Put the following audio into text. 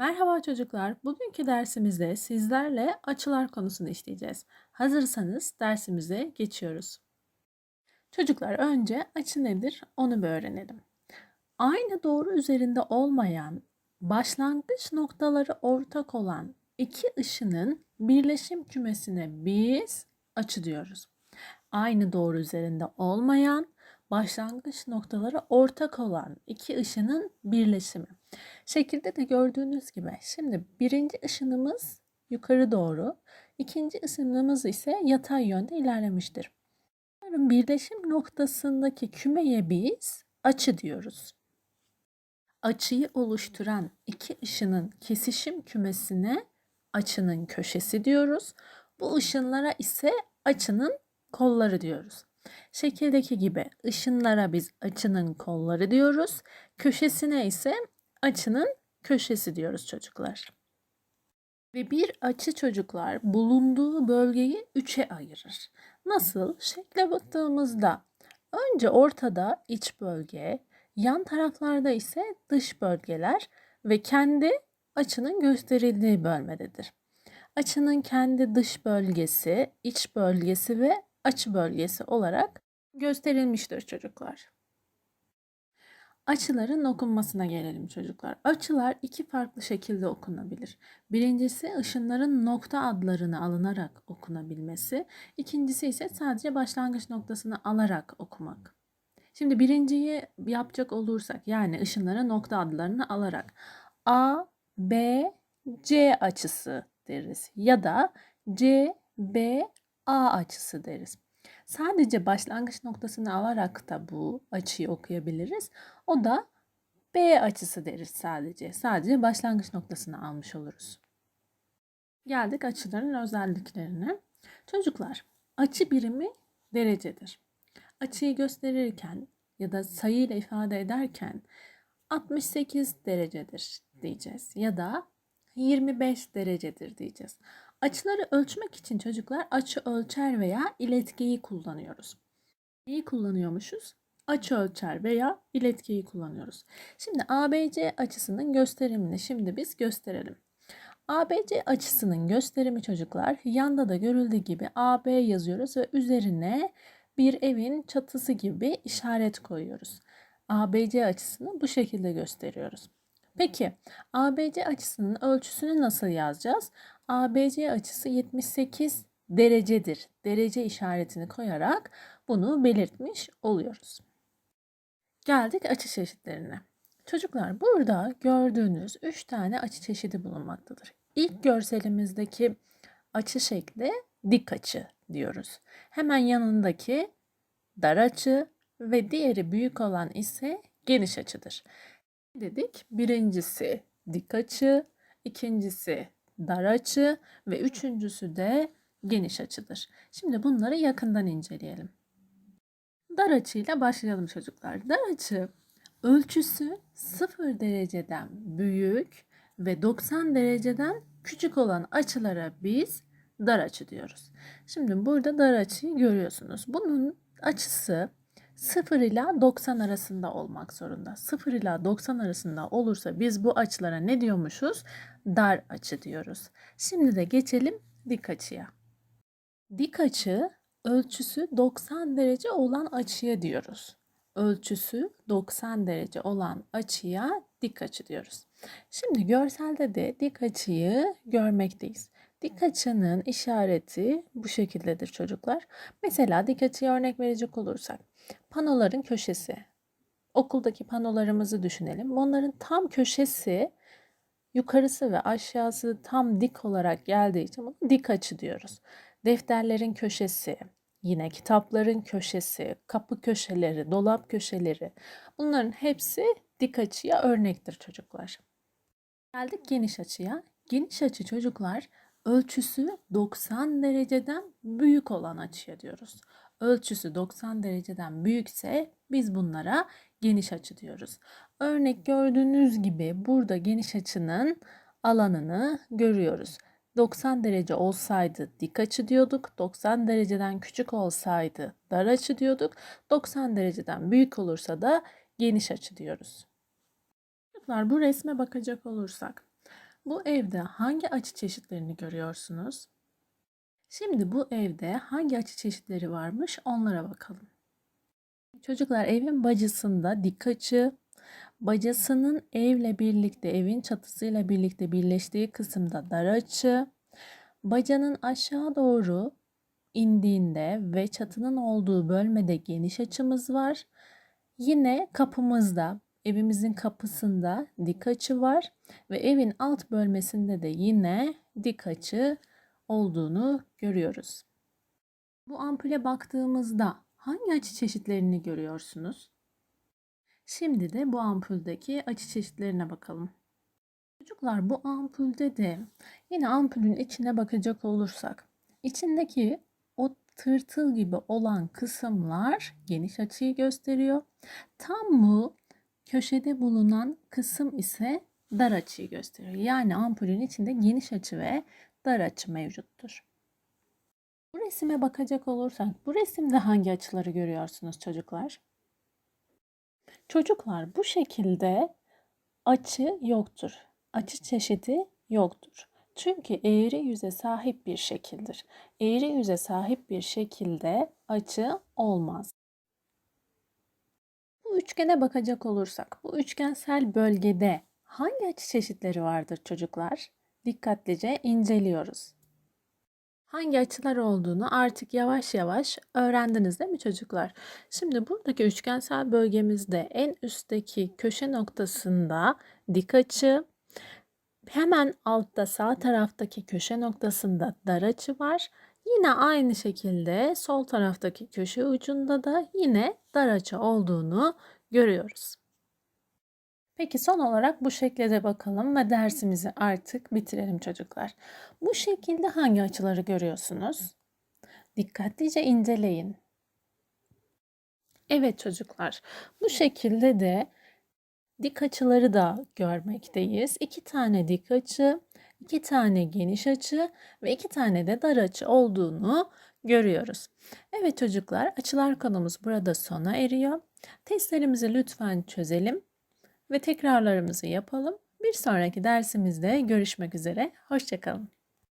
Merhaba çocuklar. Bugünkü dersimizde sizlerle açılar konusunu işleyeceğiz. Hazırsanız dersimize geçiyoruz. Çocuklar önce açı nedir onu bir öğrenelim. Aynı doğru üzerinde olmayan, başlangıç noktaları ortak olan iki ışının birleşim kümesine biz açı diyoruz. Aynı doğru üzerinde olmayan, başlangıç noktaları ortak olan iki ışının birleşimi. Şekilde de gördüğünüz gibi şimdi birinci ışınımız yukarı doğru, ikinci ışınımız ise yatay yönde ilerlemiştir. Bunların birleşim noktasındaki kümeye biz açı diyoruz. Açıyı oluşturan iki ışının kesişim kümesine açının köşesi diyoruz. Bu ışınlara ise açının kolları diyoruz. Şekildeki gibi ışınlara biz açının kolları diyoruz. Köşesine ise açının köşesi diyoruz çocuklar. Ve bir açı çocuklar bulunduğu bölgeyi üçe ayırır. Nasıl? Şekle baktığımızda önce ortada iç bölge, yan taraflarda ise dış bölgeler ve kendi açının gösterildiği bölmededir. Açının kendi dış bölgesi, iç bölgesi ve açı bölgesi olarak gösterilmiştir çocuklar. Açıların okunmasına gelelim çocuklar. Açılar iki farklı şekilde okunabilir. Birincisi ışınların nokta adlarını alınarak okunabilmesi. İkincisi ise sadece başlangıç noktasını alarak okumak. Şimdi birinciyi yapacak olursak yani ışınlara nokta adlarını alarak A, B, C açısı deriz ya da C, B, A açısı deriz. Sadece başlangıç noktasını alarak da bu açıyı okuyabiliriz. O da B açısı deriz sadece. Sadece başlangıç noktasını almış oluruz. Geldik açıların özelliklerine. Çocuklar, açı birimi derecedir. Açıyı gösterirken ya da sayıyla ifade ederken 68 derecedir diyeceğiz ya da 25 derecedir diyeceğiz. Açıları ölçmek için çocuklar açı ölçer veya iletkeyi kullanıyoruz. Neyi kullanıyormuşuz? Açı ölçer veya iletkeyi kullanıyoruz. Şimdi ABC açısının gösterimini şimdi biz gösterelim. ABC açısının gösterimi çocuklar yanda da görüldüğü gibi AB yazıyoruz ve üzerine bir evin çatısı gibi işaret koyuyoruz. ABC açısını bu şekilde gösteriyoruz. Peki ABC açısının ölçüsünü nasıl yazacağız? ABC açısı 78 derecedir. Derece işaretini koyarak bunu belirtmiş oluyoruz. Geldik açı çeşitlerine. Çocuklar burada gördüğünüz 3 tane açı çeşidi bulunmaktadır. İlk görselimizdeki açı şekli dik açı diyoruz. Hemen yanındaki dar açı ve diğeri büyük olan ise geniş açıdır. Dedik birincisi dik açı, ikincisi dar açı ve üçüncüsü de geniş açıdır. Şimdi bunları yakından inceleyelim. Dar açıyla başlayalım çocuklar. Dar açı ölçüsü 0 dereceden büyük ve 90 dereceden küçük olan açılara biz dar açı diyoruz. Şimdi burada dar açıyı görüyorsunuz. Bunun açısı 0 ila 90 arasında olmak zorunda. 0 ila 90 arasında olursa biz bu açılara ne diyormuşuz? Dar açı diyoruz. Şimdi de geçelim dik açıya. Dik açı ölçüsü 90 derece olan açıya diyoruz. Ölçüsü 90 derece olan açıya dik açı diyoruz. Şimdi görselde de dik açıyı görmekteyiz. Dik açının işareti bu şekildedir çocuklar. Mesela dik açıya örnek verecek olursak panoların köşesi. Okuldaki panolarımızı düşünelim. Onların tam köşesi yukarısı ve aşağısı tam dik olarak geldiği için buna dik açı diyoruz. Defterlerin köşesi, yine kitapların köşesi, kapı köşeleri, dolap köşeleri bunların hepsi dik açıya örnektir çocuklar. Geldik geniş açıya. Geniş açı çocuklar ölçüsü 90 dereceden büyük olan açıya diyoruz ölçüsü 90 dereceden büyükse biz bunlara geniş açı diyoruz. Örnek gördüğünüz gibi burada geniş açının alanını görüyoruz. 90 derece olsaydı dik açı diyorduk. 90 dereceden küçük olsaydı dar açı diyorduk. 90 dereceden büyük olursa da geniş açı diyoruz. Çocuklar bu resme bakacak olursak Bu evde hangi açı çeşitlerini görüyorsunuz? Şimdi bu evde hangi açı çeşitleri varmış onlara bakalım. Çocuklar evin bacasında dik açı, bacasının evle birlikte, evin çatısıyla birlikte birleştiği kısımda dar açı, bacanın aşağı doğru indiğinde ve çatının olduğu bölmede geniş açımız var. Yine kapımızda, evimizin kapısında dik açı var ve evin alt bölmesinde de yine dik açı olduğunu görüyoruz. Bu ampule baktığımızda hangi açı çeşitlerini görüyorsunuz? Şimdi de bu ampuldeki açı çeşitlerine bakalım. Çocuklar bu ampulde de yine ampulün içine bakacak olursak içindeki o tırtıl gibi olan kısımlar geniş açıyı gösteriyor. Tam bu köşede bulunan kısım ise dar açıyı gösteriyor. Yani ampulün içinde geniş açı ve dar açı mevcuttur. Bu resime bakacak olursak bu resimde hangi açıları görüyorsunuz çocuklar? Çocuklar bu şekilde açı yoktur. Açı çeşidi yoktur. Çünkü eğri yüze sahip bir şekildir. Eğri yüze sahip bir şekilde açı olmaz. Bu üçgene bakacak olursak bu üçgensel bölgede hangi açı çeşitleri vardır çocuklar? Dikkatlice inceliyoruz. Hangi açılar olduğunu artık yavaş yavaş öğrendiniz değil mi çocuklar? Şimdi buradaki üçgensel bölgemizde en üstteki köşe noktasında dik açı, hemen altta sağ taraftaki köşe noktasında dar açı var. Yine aynı şekilde sol taraftaki köşe ucunda da yine dar açı olduğunu görüyoruz. Peki son olarak bu şekle de bakalım ve dersimizi artık bitirelim çocuklar. Bu şekilde hangi açıları görüyorsunuz? Dikkatlice inceleyin. Evet çocuklar, bu şekilde de dik açıları da görmekteyiz. İki tane dik açı, iki tane geniş açı ve iki tane de dar açı olduğunu görüyoruz. Evet çocuklar, açılar konumuz burada sona eriyor. Testlerimizi lütfen çözelim ve tekrarlarımızı yapalım. Bir sonraki dersimizde görüşmek üzere. Hoşçakalın.